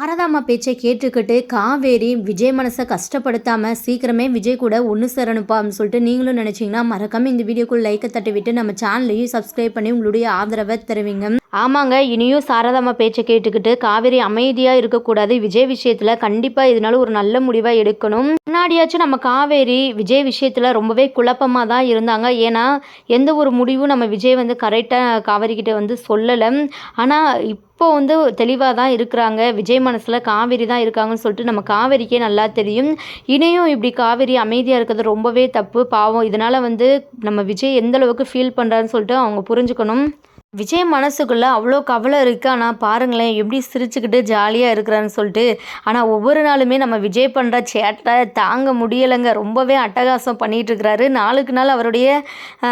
சாரதாம்மா பேச்சை கேட்டுக்கிட்டு காவேரி விஜய் மனசை கஷ்டப்படுத்தாமல் சீக்கிரமே விஜய் கூட ஒன்று சேரணுப்பா அப்படின்னு சொல்லிட்டு நீங்களும் நினச்சிங்கன்னா மறக்காமல் இந்த வீடியோக்குள் லைக்கை தட்டி விட்டு நம்ம சேனலையும் சப்ஸ்கிரைப் பண்ணி உங்களுடைய ஆதரவை தருவீங்க. ஆமாங்க இனியும் சாரதாம்மா பேச்சை கேட்டுக்கிட்டு காவேரி அமைதியாக இருக்கக்கூடாது. விஜய் விஷயத்தில் கண்டிப்பாக இதனால ஒரு நல்ல முடிவாக எடுக்கணும். முன்னாடியாச்சும் நம்ம காவேரி விஜய் விஷயத்தில் ரொம்பவே குழப்பமாக தான் இருந்தாங்க. ஏன்னா எந்த ஒரு முடிவும் நம்ம விஜய் வந்து கரெக்டாக காவேரிக்கிட்ட வந்து சொல்லலை. ஆனால் இப்போ வந்து தெளிவாக தான் இருக்கிறாங்க. விஜய் மனசில் காவேரி தான் இருக்காங்கன்னு சொல்லிட்டு நம்ம காவேரிக்கே நல்லா தெரியும். இனியும் இப்படி காவேரி அமைதியாக இருக்கிறது ரொம்பவே தப்பு பாவம். இதனால் வந்து நம்ம விஜய் எந்த அளவுக்கு ஃபீல் பண்ணுறாருன்னு சொல்லிட்டு அவங்க புரிஞ்சுக்கணும். விஜய் மனசுக்குள்ளே அவ்வளோ கவலை இருக்குது ஆனால் பாருங்களேன் எப்படி சிரிச்சுக்கிட்டு ஜாலியாக இருக்கிறான்னு சொல்லிட்டு ஆனால் ஒவ்வொரு நாளுமே நம்ம விஜய் பண்ணுற சேட்டை தாங்க முடியலைங்க. ரொம்பவே அட்டகாசம் பண்ணிகிட்டு இருக்கிறாரு. நாளுக்கு நாள் அவருடைய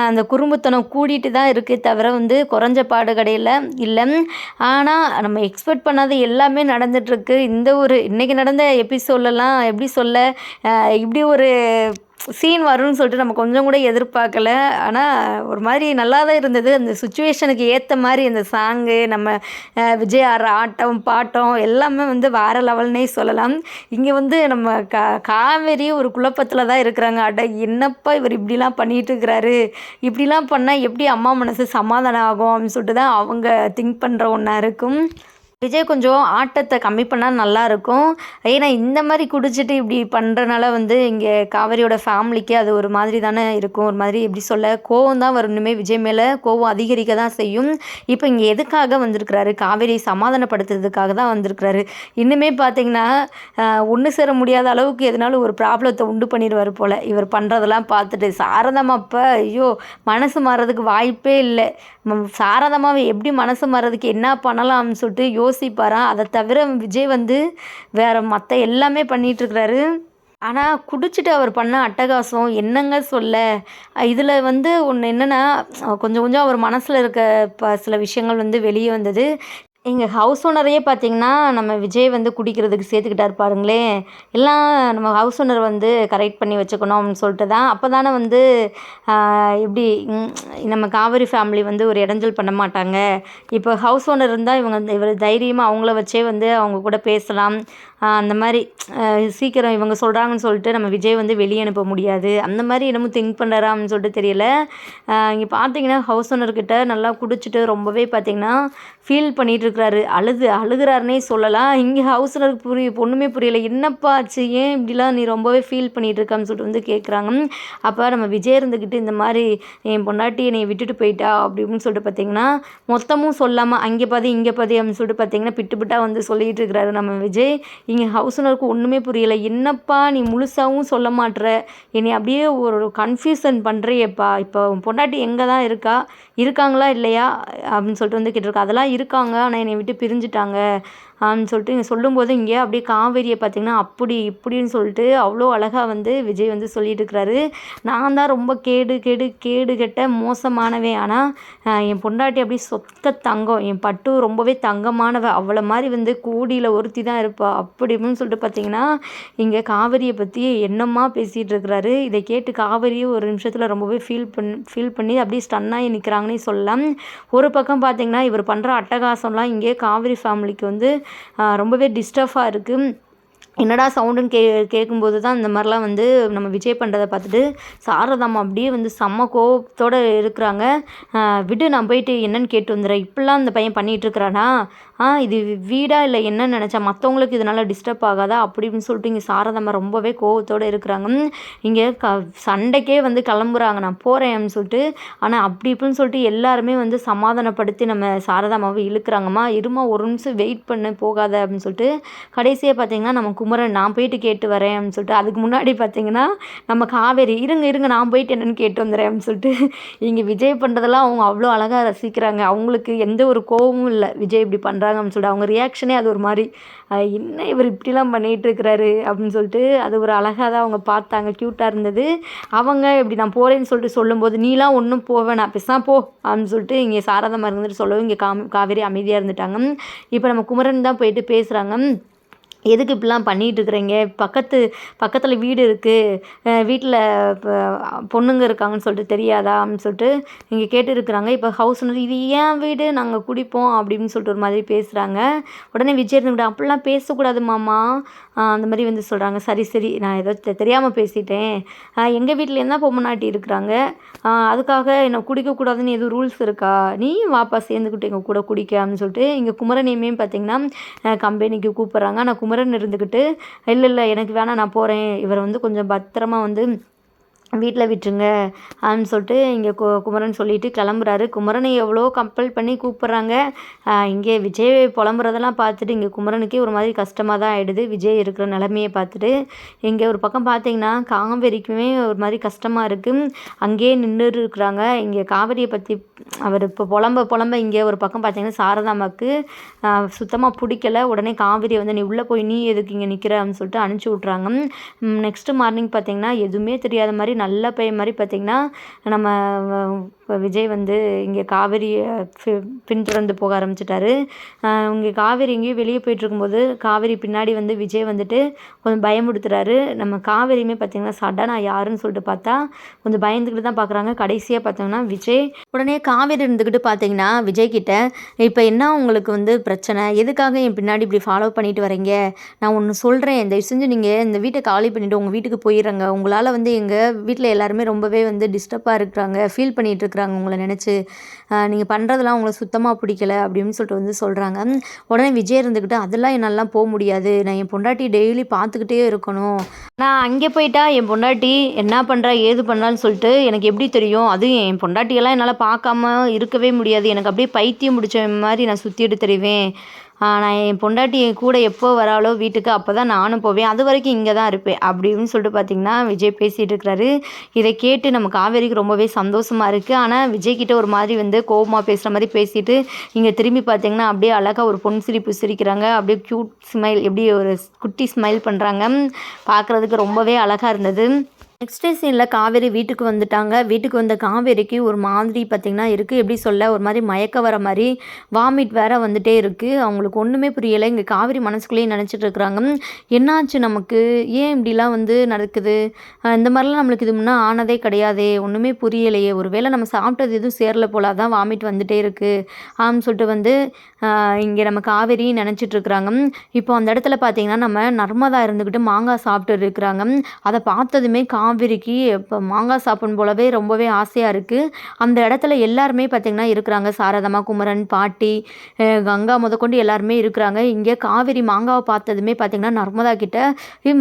அந்த குறும்புத்தனம் கூடிட்டு தான் இருக்குது தவிர வந்து குறைஞ்ச பாடு கடையில் இல்லை. ஆனால் நம்ம எக்ஸ்பெக்ட் பண்ணாத எல்லாமே நடந்துகிட்ருக்கு இந்த ஒரு இன்றைக்கி நடந்த எபிசோட்லலாம் எப்படி சொல்ல இப்படி ஒரு சீன் வரும்னு சொல்லிட்டு நம்ம கொஞ்சம் கூட எதிர்பார்க்கல. ஆனால் ஒரு மாதிரி நல்லா தான் இருந்தது. அந்த சுச்சுவேஷனுக்கு ஏற்ற மாதிரி அந்த சாங்கு நம்ம விஜய் ஆடுற ஆட்டம் பாட்டம் எல்லாமே வந்து வேறு லெவல்னே சொல்லலாம். இங்கே வந்து நம்ம கா காவேரி ஒரு குழப்பத்தில் தான் இருக்கிறாங்க. அட என்னப்பா இவர் இப்படிலாம் பண்ணிட்டு இருக்கிறாரு? இப்படிலாம் பண்ணால் எப்படி அம்மா மனசு சமாதானம் ஆகும் அப்படின்னு சொல்லிட்டு தான் அவங்க திங்க் பண்ணுற ஒன்றா இருக்கும். விஜய் கொஞ்சம் ஆட்டத்தை கம்மி பண்ணால் நல்லாயிருக்கும். ஏன்னா இந்த மாதிரி குடிச்சிட்டு இப்படி பண்ணுறனால வந்து இங்கே காவேரியோட ஃபேமிலிக்கு அது ஒரு மாதிரி தானே இருக்கும். ஒரு மாதிரி எப்படி சொல்ல கோவம் தான் வரணுமே விஜய் மேலே கோவம் அதிகரிக்க தான் செய்யும். இப்போ இங்கே எதுக்காக வந்திருக்கிறாரு? காவேரி சமாதானப்படுத்துறதுக்காக தான் வந்திருக்கிறாரு. இன்னுமே பார்த்தீங்கன்னா ஒன்று சேர முடியாத அளவுக்கு எதனாலும் ஒரு ப்ராப்ளத்தை உண்டு பண்ணிடுவார் போல். இவர் பண்ணுறதெல்லாம் பார்த்துட்டு சாரதாம்மா அப்போ ஐயோ மனசு மாறுறதுக்கு வாய்ப்பே இல்லை. சாரதமாக எப்படி மனசு மாறுறதுக்கு என்ன பண்ணலாம்னு சொல்லிட்டு யோசிப்பாராம் அதை தவிர விஜய் வந்து வேற மற்ற எல்லாமே பண்ணிகிட்ருக்கிறாரு ஆனால் குடிச்சிட்டு அவர் பண்ண அட்டகாசம் என்னங்க சொல்ல? இதில் வந்து ஒன்று என்னென்னா கொஞ்சம் கொஞ்சம் அவர் மனசில் இருக்க ப சில விஷயங்கள் வந்து வெளியே வந்தது. எங்கள் ஹவுஸ் ஓனரையே பார்த்தீங்கன்னா நம்ம விஜய் வந்து குடிக்கிறதுக்கு சேர்த்துக்கிட்டாரு பாருங்களேன். எல்லாம் நம்ம ஹவுஸ் ஓனர் வந்து கரெக்ட் பண்ணி வச்சுக்கணும் அப்படின்னு சொல்லிட்டு தான் அப்போ தானே வந்து எப்படி நம்ம காவேரி ஃபேமிலி வந்து ஒரு இடைஞ்சல் பண்ண மாட்டாங்க. இப்போ ஹவுஸ் ஓனர் இருந்தால் இவங்க இவர் தைரியமாக அவங்கள வச்சே வந்து அவங்க கூட பேசலாம். அந்த மாதிரி சீக்கிரம் இவங்க சொல்கிறாங்கன்னு சொல்லிட்டு நம்ம விஜய் வந்து வெளியே அனுப்ப முடியாது. அந்த மாதிரி என்னமோ திங்க் பண்ணுறான்னு சொல்லிட்டு தெரியல. இங்கே பார்த்தீங்கன்னா ஹவுஸ் ஓனர்கிட்ட நல்லா குடிச்சிட்டு ரொம்பவே பார்த்தீங்கன்னா ஃபீல் பண்ணிட்டு இருக்கிறாரு அழுது அழுகிறாருனே சொல்லலாம். இங்கே ஹவுஸ் ஓனருக்கு புரிய ஒன்றுமே புரியல. என்னப்பா ஆச்சு? ஏன் இப்படிலாம் நீ ரொம்பவே ஃபீல் பண்ணிட்டு இருக்கான்னு சொல்லிட்டு வந்து கேட்குறாங்க அப்போ நம்ம விஜய் இருந்துக்கிட்டு இந்த மாதிரி என் பொண்டாட்டி என்னை விட்டுட்டு போயிட்டா? அப்படி சொல்லிட்டு பார்த்தீங்கன்னா மொத்தமும் சொல்லாமல் அங்கே பாதி இங்கே பாதி அப்படின்னு சொல்லிட்டு பார்த்தீங்கன்னா பிட்டு பிட்டா வந்து சொல்லிட்டு இருக்கிறாரு நம்ம விஜய். இங்கே ஹவுஸ் ஓனருக்கு ஒன்றுமே புரியல. என்னப்பா நீ முழுசாகவும் சொல்ல மாட்டுற என்னை அப்படியே ஒரு கன்ஃபியூசன் பண்ணுறியப்பா இப்போ பொண்டாட்டி எங்கே தான் இருக்கா? இருக்காங்களா இல்லையா? அப்படின்னு சொல்லிட்டு வந்து கேட்டிருக்கா. அதெல்லாம் இருக்காங்க. ஆனால் என்னை விட்டு பிரிஞ்சுட்டாங்க. சொல்லிட்டு இங்கே சொல்லும்போது இங்கே அப்படியே காவேரியை பார்த்திங்கன்னா அப்படி இப்படின்னு சொல்லிட்டு அவ்வளோ அழகாக வந்து விஜய் வந்து சொல்லிட்டு இருக்கிறாரு. நான் தான் ரொம்ப கேடு கேடு கேடு கெட்ட மோசமானவன். ஆனால் என் பொண்டாட்டி அப்படியே சொத்த தங்கம். என் பட்டு ரொம்பவே தங்கமானவ. அவளை மாதிரி வந்து கூடியில் ஒருத்தி தான் இருப்பாள் அப்படி இப்படின்னு சொல்லிட்டு பார்த்தீங்கன்னா இங்கே காவேரியை பற்றி என்னம்மா பேசிகிட்டு இருக்கிறாரு? இதை கேட்டு காவேரியும் ஒரு நிமிஷத்தில் ரொம்பவே ஃபீல் பண் ஃபீல் பண்ணி அப்படியே ஸ்டன்னாகி நிற்கிறாங்கன்னே சொல்லலாம். ஒரு பக்கம் பார்த்தீங்கன்னா இவர் பண்ணுற அட்டகாசம்லாம் இங்கே காவேரி ஃபேமிலிக்கு வந்து ரொம்பவே டிஸ்டர்ஃபாக இருக்குது என்னடா சவுண்டுன்னு கே கேட்கும்போது தான் இந்த மாதிரிலாம் வந்து நம்ம விஜய் பண்ணுறதை பார்த்துட்டு சாரதாம்மா அப்படியே வந்து செம்ம கோபத்தோடு இருக்கிறாங்க. விடு நான் போயிட்டு என்னன்னு கேட்டு வந்துடுறேன். இப்படிலாம் அந்த பையன் பண்ணிகிட்டு இருக்கிறானா? இது வீடா இல்லை என்னன்னு நினச்சா மற்றவங்களுக்கு இதனால் டிஸ்டர்ப் ஆகாதா? அப்படின்னு சொல்லிட்டு இங்கே சாரதம்மா ரொம்பவே கோவத்தோடு இருக்கிறாங்க. இங்கே க சண்டைக்கே வந்து கிளம்புறாங்க நான் போகிறேன் அப்படின்னு சொல்லிட்டு ஆனால் அப்படி இப்படின்னு சொல்லிட்டு எல்லாருமே வந்து சமாதானப்படுத்தி நம்ம சாரதாமாவை இழுக்கிறாங்கம்மா இருமா ஒரு நிமிஷம் வெயிட் பண்ணு போகாத அப்படின்னு சொல்லிட்டு கடைசியாக பார்த்தீங்கன்னா நம்ம குமரன் நான் போயிட்டு கேட்டு வரேன் அப்படின்னு சொல்லிட்டு அதுக்கு முன்னாடி பார்த்தீங்கன்னா நம்ம காவேரி இருங்க இருங்க நான் போயிட்டு என்னன்னு கேட்டு வந்துடுறேன் அப்படின்னு சொல்லிட்டு இங்கே விஜய் பண்ணுறதெல்லாம் அவங்க அவ்வளோ அழகாக ரசிக்கிறாங்க. அவங்களுக்கு எந்த ஒரு கோவமும் இல்லை. விஜய் இப்படி பண்ணுறாங்க அப்படின்னு சொல்லிட்டு அவங்க ரியாக்ஷனே அது ஒரு மாதிரி என்ன இவர் இப்படிலாம் பண்ணிகிட்டு இருக்கிறாரு அப்படின்னு சொல்லிட்டு அது ஒரு அழகாக தான் அவங்க பார்த்தாங்க. க்யூட்டாக இருந்தது. அவங்க இப்படி நான் போகிறேன்னு சொல்லிட்டு சொல்லும்போது நீலாம் ஒன்றும் போவேணா பேசாம போ. அப்படின்னு சொல்லிட்டு இங்கே சாரதமாக இருந்துட்டு சொல்லவும் இங்கே காம் காவேரி அமைதியாக இருந்துட்டாங்க. இப்போ நம்ம குமரன் தான் போயிட்டு பேசுகிறாங்க எதுக்கு இப்படிலாம் பண்ணிகிட்டு இருக்கிறீங்க பக்கத்து பக்கத்தில் வீடு இருக்குது வீட்டில் இப்போ பொண்ணுங்க இருக்காங்கன்னு சொல்லிட்டு தெரியாதா? அப்படின்னு சொல்லிட்டு இங்கே கேட்டுருக்குறாங்க. இப்போ ஹவுஸ் ஓனர் இது ஏன் வீடு? நாங்கள் குடிப்போம் அப்படின்னு சொல்லிட்டு ஒரு மாதிரி பேசுகிறாங்க உடனே விஜய் இருந்துக்கிட்டு அப்படிலாம் பேசக்கூடாது மாமா. அந்த மாதிரி வந்து சொல்கிறாங்க சரி சரி. நான் ஏதோ தெ தெரியாமல் பேசிட்டேன். எங்கள் வீட்டில் என்ன பொம்மநாட்டி இருக்கிறாங்க? அதுக்காக என்னை குடிக்கக்கூடாதுன்னு எதுவும் ரூல்ஸ் இருக்கா? நீ வாப்பா சேர்ந்துக்கிட்டு எங்கள் கூட குடிக்க. அப்படின்னு சொல்லிட்டு இங்கே குமரனையுமே பார்த்தீங்கன்னா கம்பெனிக்கு கூப்பிட்றாங்க. ஆனால் குமரன் இருந்துக்கிட்டு இல்லை இல்லை எனக்கு வேணாம் நான் போகிறேன் இவரை வந்து கொஞ்சம் பத்திரமா வந்து வீட்டில் விட்டுருங்க அப்படின்னு சொல்லிட்டு இங்கே கு குமரன் சொல்லிட்டு கிளம்புறாரு. குமரனை எவ்வளோ கம்பல் பண்ணி கூப்பிட்றாங்க? இங்கே விஜய் புலம்புறதெல்லாம் பார்த்துட்டு இங்கே குமரனுக்கே ஒரு மாதிரி கஷ்டமாக தான் ஆகிடுது விஜய் இருக்கிற நிலமையை பார்த்துட்டு இங்கே ஒரு பக்கம் பார்த்தீங்கன்னா காவேரிக்குமே ஒரு மாதிரி கஷ்டமாக இருக்குது அங்கேயே நின்று இருக்கிறாங்க. இங்கே காவேரியை பற்றி அவர் இப்போ புலம்ப புலம்ப இங்கே ஒரு பக்கம் பார்த்தீங்கன்னா சாரதாம்மாவுக்கு சுத்தமாக பிடிக்கல. உடனே காவேரியை வந்து நீ உள்ளே போய் நீ எதுக்கு இங்கே நிற்கிற அப்படின்னு சொல்லிட்டு அனுப்பிச்சி விட்றாங்க நெக்ஸ்ட்டு மார்னிங் பார்த்தீங்கன்னா எதுவுமே தெரியாத மாதிரி நல்ல பையன் மாதிரி பார்த்திங்கன்னா நம்ம வ- விஜய் வந்து இங்கே காவேரியை பின்தொடர்ந்து போக ஆரம்பிச்சிட்டாரு. இங்கே காவேரி எங்கேயும் வெளியே போயிட்டு இருக்கும்போது காவேரி பின்னாடி வந்து விஜய் வந்துட்டு கொஞ்சம் பயமுடுத்துறாரு. நம்ம காவேரியுமே பார்த்தீங்கன்னா சடனாக யாருன்னு சொல்லிட்டு பார்த்தா கொஞ்சம் பயந்துக்கிட்டு தான் பார்க்குறாங்க. கடைசியாக பார்த்தோம்னா விஜய். உடனே காவேரி இருந்துக்கிட்டு பார்த்தீங்கன்னா விஜய் கிட்ட இப்போ என்ன உங்களுக்கு வந்து பிரச்சனை? எதுக்காக என் பின்னாடி இப்படி ஃபாலோ பண்ணிட்டு வரீங்க? நான் ஒன்று சொல்கிறேன் தயவு செஞ்சு நீங்கள் இந்த வீட்டை காலி பண்ணிவிட்டு உங்கள் வீட்டுக்கு போயிடுறங்க. உங்களால் வந்து எங்கள் வீட்டில் எல்லாருமே ரொம்பவே வந்து டிஸ்டர்பாக இருக்கிறாங்க ஃபீல் பண்ணிகிட்டு இருக்கிறாங்க உங்களை நினச்சி. நீங்கள் பண்ணுறதெல்லாம் உங்களுக்கு சுத்தமாக பிடிக்கல அப்படின்னு சொல்லிட்டு வந்து சொல்கிறாங்க உடனே விஜய் இருந்துக்கிட்டு அதெல்லாம் என்னாலலாம் போக முடியாது. நான் என் பொண்டாட்டி டெய்லி பார்த்துக்கிட்டே இருக்கணும். நான் அங்கே போயிட்டா என் பொண்டாட்டி என்ன பண்ணுறா ஏது பண்ணுறான்னு சொல்லிட்டு எனக்கு எப்படி தெரியும்? அதுவும் என் பொண்டாட்டியெல்லாம் என்னால் பார்க்காம இருக்கவே முடியாது. எனக்கு அப்படியே பைத்தியம் பிடிச்ச மாதிரி நான் சுற்றிட்டு தெரிவேன். நான் என் பொண்டாட்டி என் கூட எப்போ வராளோ வீட்டுக்கு அப்போ தான் நானும் போவேன். அது வரைக்கும் இங்கே தான் இருப்பேன். அப்படின்னு சொல்லிட்டு பார்த்தீங்கன்னா விஜய் பேசிகிட்டு இருக்கிறாரு இதை கேட்டு நம்ம காவேரிக்கு ரொம்பவே சந்தோஷமாக இருக்குது ஆனால் விஜய் கிட்ட ஒரு மாதிரி வந்து கோபமாக பேசுகிற மாதிரி பேசிட்டு இங்கே திரும்பி பார்த்தீங்கன்னா அப்படியே அழகாக ஒரு பொன் சிரிப்பு சிரிக்கிறாங்க. அப்படியே க்யூட் ஸ்மைல் எப்படி ஒரு குட்டி ஸ்மைல் பண்ணுறாங்க பார்க்குறதுக்கு ரொம்பவே அழகாக இருந்தது. நெக்ஸ்ட் டே சீனில் காவேரி வீட்டுக்கு வந்துட்டாங்க. வீட்டுக்கு வந்த காவேரிக்கு ஒரு மாதிரி பார்த்திங்கன்னா இருக்குது எப்படி சொல்ல? ஒரு மாதிரி மயக்க வர மாதிரி வாமிட் வேற வந்துட்டே இருக்குது அவங்களுக்கு ஒன்றுமே புரியலை. இங்கே காவேரி மனசுக்குள்ளேயே நினச்சிட்டு இருக்கிறாங்க. என்னாச்சு நமக்கு? ஏன் இப்படிலாம் வந்து நடக்குது? இந்த மாதிரிலாம் நம்மளுக்கு இது முன்னே ஆனதே கிடையாதே. ஒன்றுமே புரியலையே. ஒருவேளை நம்ம சாப்பிட்டது எதுவும் சேரல போல. தான் வாமிட் வந்துட்டே இருக்குது ஆம் சொல்லிட்டு வந்து இங்கே நம்ம காவேரி நினச்சிட்டு இருக்கிறாங்க. இப்போ அந்த இடத்துல பார்த்தீங்கன்னா நம்ம நர்மதா இருந்துக்கிட்டு மாங்காய் சாப்பிட்டு இருக்கிறாங்க. அதை பார்த்ததுமே கா காவேரிக்கு இப்போ மாங்காய் சாப்பிடும் போலவே ரொம்பவே ஆசையாக இருக்குது அந்த இடத்துல எல்லாருமே பார்த்திங்கன்னா இருக்கிறாங்க. சாரதம்மா குமரன் பாட்டி கங்கா முதற்கொண்டு எல்லாருமே இருக்கிறாங்க. இங்கே காவேரி மாங்காவை பார்த்ததுமே பார்த்திங்கன்னா நர்மதா கிட்ட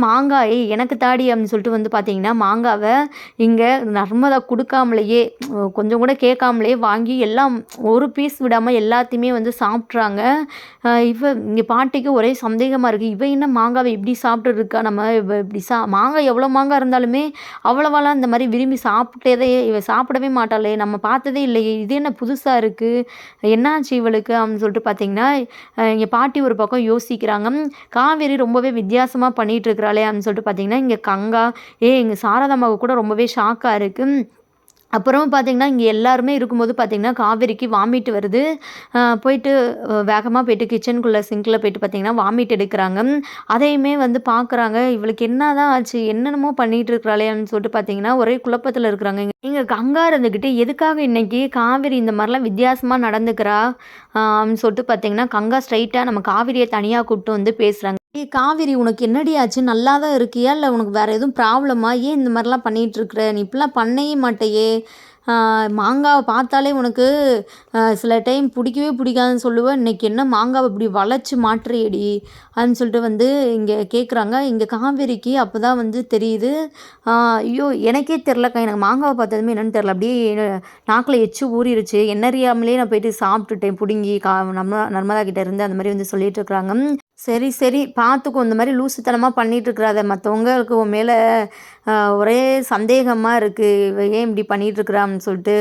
மாங்காய் எனக்கு தாடி அப்படின்னு சொல்லிட்டு வந்து பார்த்திங்கன்னா மாங்காவை இங்கே நர்மதா கொடுக்காமலேயே கொஞ்சம் கூட கேட்காமலேயே வாங்கி எல்லாம் ஒரு பீஸ் விடாமல் எல்லாத்தையுமே வந்து சாப்பிட்றாங்க. இவ இங்கே பாட்டிக்கு ஒரே சந்தேகமாக இருக்குது இவ என்ன மாங்காவை இப்படி சாப்பிட்டு இருக்கா? நம்ம இவ இப்படி சா மாங்காய் எவ்வளோ மாங்காய் இருந்தாலுமே அவ்வளவாலாம் இந்த மாதிரி விரும்பி சாப்பிட்டதே இவ சாப்பிடவே மாட்டாளே நம்ம பார்த்ததே இல்லையே இது என்ன புதுசாக இருக்குது என்னாச்சு இவளுக்கு? அப்படின்னு சொல்லிட்டு பார்த்தீங்கன்னா இங்கே பாட்டி ஒரு பக்கம் யோசிக்கிறாங்க. காவேரி ரொம்பவே வித்தியாசமாக பண்ணிகிட்டு இருக்கிறாளே அப்படின்னு சொல்லிட்டு பார்த்தீங்கன்னா இங்கே கங்கா ஏ இங்கே சாரதாம்மாவுக்கு கூட ரொம்பவே ஷாக்காக இருக்குது அப்புறம் பார்த்திங்கன்னா இங்கே எல்லாருமே இருக்கும்போது பார்த்திங்கன்னா காவேரிக்கு வாமிட் வருது. போயிட்டு வேகமாக போயிட்டு கிச்சனுக்குள்ளே சிங்கில் போயிட்டு பார்த்திங்கன்னா வாமிட் எடுக்கிறாங்க. அதையுமே வந்து பார்க்குறாங்க இவளுக்கு என்ன தான் ஆச்சு என்னென்னமோ பண்ணிகிட்டு இருக்கிறாளேன்னு சொல்லிட்டு பார்த்தீங்கன்னா ஒரே குழப்பத்தில் இருக்கிறாங்க. இங்கே கங்கா இருந்துக்கிட்டு எதுக்காக இன்னைக்கு காவேரி இந்த மாதிரிலாம் வித்தியாசமாக நடந்துக்கிறா? அப்படின்னு சொல்லிட்டு பார்த்தீங்கன்னா கங்கா ஸ்ட்ரைட்டாக நம்ம காவேரியை தனியாக கூப்பிட்டு வந்து பேசுகிறாங்க ஏ காவேரி உனக்கு என்னடி ஆச்சு? நல்லா தான் இருக்கியா? இல்லை உனக்கு வேறு எதுவும் ப்ராப்ளமா? ஏன் இந்த மாதிரிலாம் பண்ணிகிட்ருக்குற நீ இப்படிலாம் பண்ணவே மாட்டையே. மாங்காவை பார்த்தாலே உனக்கு சில டைம் பிடிக்கவே பிடிக்காதுன்னு சொல்லுவேன் இன்னைக்கு என்ன மாங்காவை இப்படி வளைச்சி மாட்டுறியடி? அப்படின்னு சொல்லிட்டு வந்து இங்கே கேட்குறாங்க இங்கே காவேரிக்கு அப்போ தான் வந்து தெரியுது. ஐயோ எனக்கே தெரிலக்கா எனக்கு மாங்காவை பார்த்ததுமே என்னன்னு தெரில அப்படியே நாக்கில் எச்சு ஊறிடுச்சு என்ன அறியாமலே நான் போயிட்டு சாப்பிட்டுட்டேன். பிடுங்கி கா நம்ம நர்மதா கிட்டே இருந்து அந்த மாதிரி வந்து சொல்லிகிட்டு இருக்கிறாங்க. சரி சரி. பார்த்துக்கும் இந்த மாதிரி லூசுத்தனமாக பண்ணிகிட்டு இருக்கிறாத மற்றவங்களுக்கு உன் மேலே ஒரே சந்தேகமாக இருக்குது இவ ஏன் இப்படி பண்ணிகிட்ருக்குறான்னு சொல்லிட்டு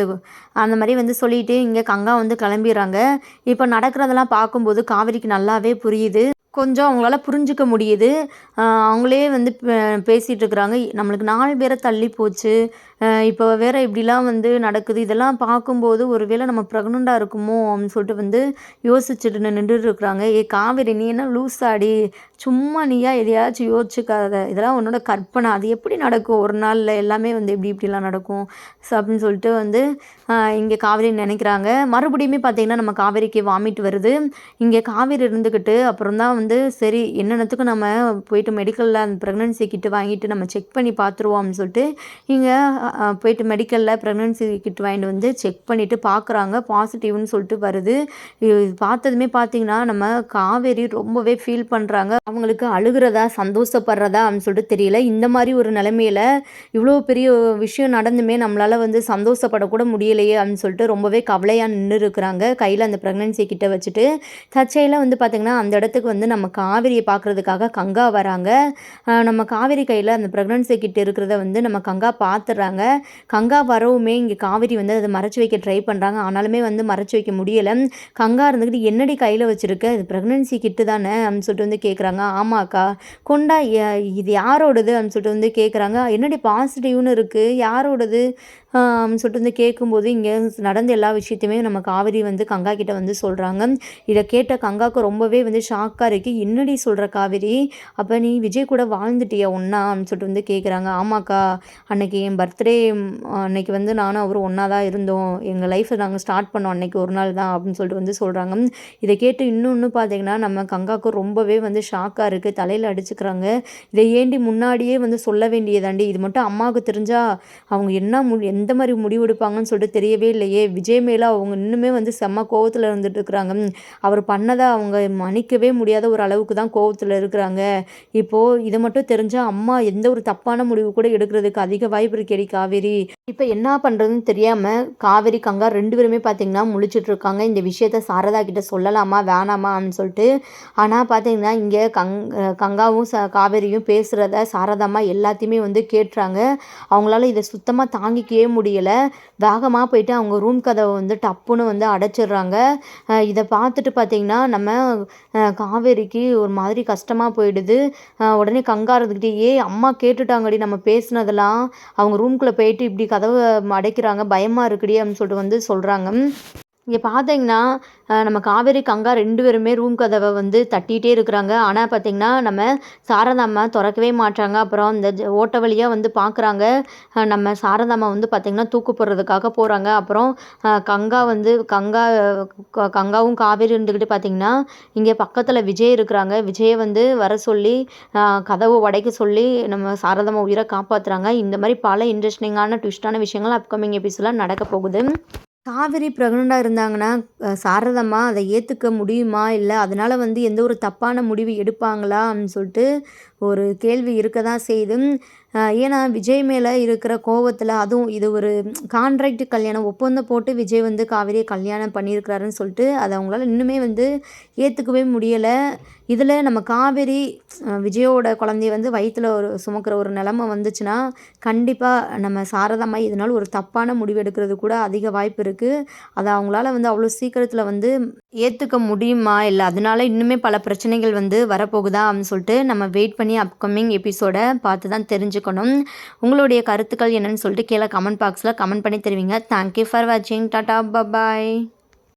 அந்த மாதிரி வந்து சொல்லிட்டு இங்கே கங்கா வந்து கிளம்பிடுறாங்க. இப்போ நடக்கிறதெல்லாம் பார்க்கும்போது காவேரிக்கு நல்லாவே புரியுது. கொஞ்சம் அவங்களால புரிஞ்சுக்க முடியுது. அவங்களே வந்து பே- இருக்கிறாங்க நம்மளுக்கு நாலு பேரை தள்ளி போச்சு. இப்போ வேற இப்படிலாம் வந்து நடக்குது. இதெல்லாம் பார்க்கும்போது ஒரு வேளை நம்ம ப்ரெக்னெண்ட்டாக இருக்குமோ அப்படின்னு சொல்லிட்டு வந்து யோசிச்சுட்டு நின்றுட்டு இருக்கிறாங்க. ஏ காவேரி நீ என்ன லூஸாடி சும்மா நீயா எதையாச்சும் யோசிச்சுக்காத. இதெல்லாம் உன்னோட கற்பனை. அது எப்படி நடக்கும்? ஒரு நாளில் எல்லாமே வந்து எப்படி இப்படிலாம் நடக்கும்? ஸோ அப்படின்னு சொல்லிட்டு வந்து இங்கே காவேரி நினைக்கிறாங்க. மறுபடியுமே பார்த்தீங்கன்னா நம்ம காவேரிக்கு வாமிட் வருது. இங்கே காவேரி இருந்துக்கிட்டு அப்புறம் தான் வந்து சரி என்னென்னத்துக்கும் நம்ம போயிட்டு மெடிக்கலில் அந்த ப்ரெக்னன்சி கிட்டு வாங்கிட்டு நம்ம செக் பண்ணி பார்த்துருவோம் அப்படின்னு சொல்லிட்டு இங்கே போயிட்டு மெடிக்கலில் ப்ரெக்னன்சி கிட் வாங்கிட்டு வந்து செக் பண்ணிவிட்டு பார்க்குறாங்க பாசிட்டிவ்னு சொல்லிட்டு வருது. இது பார்த்ததுமே பார்த்தீங்கன்னா நம்ம காவேரி ரொம்பவே ஃபீல் பண்ணுறாங்க அவங்களுக்கு அழுகிறதா சந்தோஷப்படுறதா அப்படின்னு சொல்லிட்டு தெரியல. இந்த மாதிரி ஒரு நிலைமையில் இவ்வளோ பெரிய விஷயம் நடந்துமே நம்மளால் வந்து சந்தோஷப்படக்கூட முடியலையே அப்படின்னு சொல்லிட்டு ரொம்பவே கவலையாக நின்று இருக்கிறாங்க. கையில் அந்த ப்ரெக்னன்சி கிட்ட வச்சுட்டு தச்சையில் வந்து பார்த்திங்கன்னா அந்த இடத்துக்கு வந்து நம்ம காவேரியை பார்க்குறதுக்காக கங்கா வராங்க. நம்ம காவேரி கையில் அந்த ப்ரெக்னன்சி கிட்ட இருக்கிறத வந்து நம்ம கங்கா பார்த்துடுறாங்க கங்கா வரவுமே இங்கே காவிரி வந்து அதை மறைச்சி வைக்க ட்ரை பண்ணுறாங்க ஆனாலுமே வந்து மறைச்சி வைக்க முடியலை. கங்கா இருந்துக்கிட்டு என்னடி கையில் வச்சுருக்க? இது ப்ரெக்னன்சி கிட்டு தானே? அப்படின்னு சொல்லிட்டு வந்து கேட்குறாங்க ஆமாக்கா. கொண்டா இது யாரோடது? அப்படின்னு சொல்லிட்டு வந்து கேட்குறாங்க என்னடி பாசிட்டிவ்னு இருக்குது யாரோடது? சொல்லிட்டு வந்து கேட்கும்போது இங்கே நடந்த எல்லா விஷயத்தையுமே நம்ம காவிரி வந்து கங்கா கிட்ட வந்து சொல்கிறாங்க இதை கேட்ட கங்காவுக்கு ரொம்பவே வந்து ஷாக்காக இருக்குது என்னடி சொல்கிற காவிரி? அப்போ நீ விஜய் கூட வாழ்ந்துட்டியா ஒன்றா அப்படின்னு சொல்லிட்டு வந்து கேட்குறாங்க ஆமாக்கா அன்னைக்கு என் பர்த்டே அன்னைக்கு வந்து நானும் அவரும் ஒன்றா தான் இருந்தோம். எங்கள் லைஃப்பை நாங்கள் ஸ்டார்ட் பண்ணோம் அன்னைக்கு ஒரு நாள் தான் அப்படின்னு சொல்லிட்டு வந்து சொல்கிறாங்க இதை கேட்டு இன்னொன்று பார்த்தீங்கன்னா நம்ம கங்காவுக்கு ரொம்பவே வந்து ஷாக்காக இருக்குது தலையில் அடிச்சுக்கிறாங்க. இதை ஏண்டி முன்னாடியே வந்து சொல்ல வேண்டியதாண்டி? இது மட்டும் அம்மாவுக்கு தெரிஞ்சால் அவங்க என்ன மு எந்த எந்த மாதிரி முடிவு எடுப்பாங்கன்னு சொல்லிட்டு தெரியவே இல்லையே. விஜய் மேலே அவங்க இன்னுமே வந்து செம்ம கோவத்தில் இருந்துட்டு இருக்கிறாங்க. அவர் பண்ணதை அவங்க மன்னிக்கவே முடியாத ஒரு அளவுக்கு தான் கோவத்தில் இருக்கிறாங்க. இப்போது இதை மட்டும் தெரிஞ்சால் அம்மா எந்த ஒரு தப்பான முடிவு கூட எடுக்கிறதுக்கு அதிக வாய்ப்பு இருக்கேடி காவேரி. இப்போ என்ன பண்ணுறதுன்னு தெரியாமல் காவேரி கங்கா ரெண்டு பேருமே பார்த்தீங்கன்னா முழிச்சிட்டு இருக்காங்க. இந்த விஷயத்த சாரதா கிட்ட சொல்லலாமா வேணாமான்னு சொல்லிட்டு. ஆனால் பார்த்தீங்கன்னா இங்கே கங் கங்காவும் ச காவேரியும் பேசுகிறத சாரதாமா எல்லாத்தையுமே வந்து கேட்டுறாங்க. அவங்களால இதை சுத்தமாக தாங்கிக்கவே முடியலை. வேகமாக போயிட்டு அவங்க ரூம் கதவை வந்து டப்புன்னு வந்து அடைச்சிடுறாங்க. இதை பார்த்துட்டு பார்த்திங்கன்னா நம்ம காவேரிக்கு ஒரு மாதிரி கஷ்டமாக போயிடுது. உடனே கங்காரதுக்கிட்டே ஏ அம்மா கேட்டுட்டாங்கடி நம்ம பேசுனதெல்லாம். அவங்க ரூம்குள்ளே போயிட்டு இப்படி கதவை அடைக்கிறாங்க. பயமாக இருக்குடி அப்படின்னு சொல்லிட்டு வந்து சொல்கிறாங்க இங்கே பார்த்தீங்கன்னா நம்ம காவேரி கங்கா ரெண்டு பேருமே ரூம் கதவை வந்து தட்டிகிட்டே இருக்கிறாங்க. ஆனால் பார்த்திங்கன்னா நம்ம சாரதாம்மா திறக்கவே மாட்டாங்க அப்புறம் இந்த ஓட்ட வழியாக வந்து பார்க்குறாங்க நம்ம சாரதாம்மா வந்து பார்த்திங்கன்னா தூக்கு போடுறதுக்காக போகிறாங்க அப்புறம் கங்கா வந்து கங்கா கங்காவும் காவேரி இருந்துக்கிட்டு பார்த்திங்கன்னா இங்கே பக்கத்தில் விஜய் இருக்கிறாங்க. விஜயை வந்து வர சொல்லி கதவை உடைக்க சொல்லி நம்ம சாரதாம்மா உயிரை காப்பாற்றுறாங்க இந்த மாதிரி பல இன்ட்ரெஸ்டிங்கான ட்விஸ்டான விஷயங்கள் அப்கமிங் எபிசோடில் நடக்க போகுது. காவேரி ப்ரெக்னெண்ட்டாக இருந்தாங்கன்னா சாரதம்மா அதை ஏற்றுக்க முடியுமா? இல்லை அதனால் வந்து எந்த ஒரு தப்பான முடிவு எடுப்பாங்களா? அப்படின்னு சொல்லிட்டு ஒரு கேள்வி இருக்க தான் செய்யுது ஏன்னா விஜய் மேலே இருக்கிற கோவத்தில் அதுவும் இது ஒரு கான்ட்ராக்ட் கல்யாணம் ஒப்பந்தம் போட்டு விஜய் வந்து காவேரியை கல்யாணம் பண்ணியிருக்கிறாருன்னு சொல்லிட்டு அதை அவங்களால இன்னுமே வந்து ஏற்றுக்கவே முடியலை. இதில் நம்ம காவேரி விஜயோட குழந்தைய வந்து வயிற்றில் ஒரு சுமக்கிற ஒரு நிலமை வந்துச்சுன்னா கண்டிப்பாக நம்ம சாரதாம்மா இதனால் ஒரு தப்பான முடிவு எடுக்கிறது கூட அதிக வாய்ப்பு இருக்குது அதை அவங்களால வந்து அவ்வளோ சீக்கிரத்தில் வந்து ஏற்றுக்க முடியுமா? இல்லை அதனால இன்னுமே பல பிரச்சனைகள் வந்து வரப்போகுதா? அப்படின்னு சொல்லிட்டு நம்ம வெயிட் பண்ணி அப்கமிங் எபிசோடை பார்த்து தான் தெரிஞ்சுக்கணும். உங்களுடைய கருத்துக்கள் என்னென்னு சொல்லிட்டு கீழே கமெண்ட் பாக்ஸில் கமெண்ட் பண்ணி தெரிவிங்க. தேங்க்யூ ஃபார் வாட்சிங் டாட்டா பபாய்